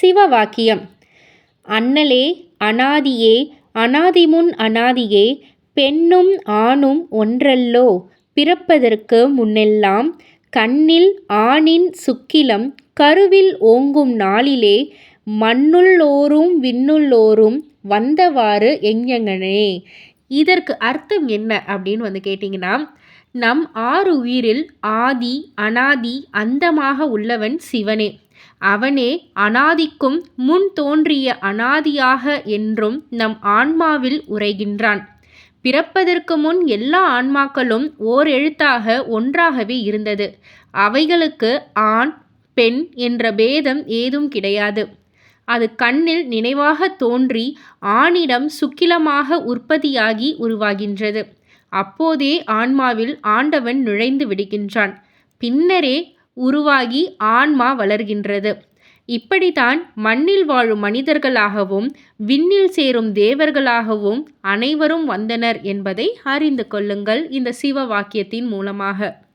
சிவவாக்கியம். அண்ணலே அனாதியே அனாதிமுன் அனாதியே பெண்ணும் ஆணும் ஒன்றல்லோ பிறப்பதற்கு முன்னெல்லாம் கண்ணில் ஆணின் சுக்கிலம் கருவில் ஓங்கும் நாளிலே மண்ணுள்ளோரும் விண்ணுள்ளோரும் வந்தவாறு எஞ்ஞனே இதற்கு அர்த்தம் என்ன? அப்படின்னு வந்து கேட்டிங்கன்னா நம் ஆறு உயிரில் ஆதி அனாதி அந்தமாக உள்ளவன் சிவனே. அவனே அனாதிக்கும் முன் தோன்றிய அனாதியாக என்றும் நம் ஆன்மாவில் உரைகின்றான். பிறப்பதற்கு முன் எல்லா ஆன்மாக்களும் ஓர் எழுத்தாக ஒன்றாகவே இருந்தது. அவைகளுக்கு ஆண் பெண் என்ற பேதம் ஏதும் கிடையாது. அது கண்ணில் நினைவாக தோன்றி ஆணிடம் சுக்கிலமாக உற்பத்தியாகி உருவாகின்றது. அப்போதே ஆன்மாவில் ஆண்டவன் நுழைந்து விடுகின்றான். பின்னரே உருவாகி ஆன்மா வளர்கின்றது. இப்படித்தான் மண்ணில் வாழும் மனிதர்களாகவும் விண்ணில் சேரும் தேவர்களாகவும் அனைவரும் வந்தனர் என்பதை அறிந்து கொள்ளுங்கள் இந்த சிவ வாக்கியத்தின் மூலமாக.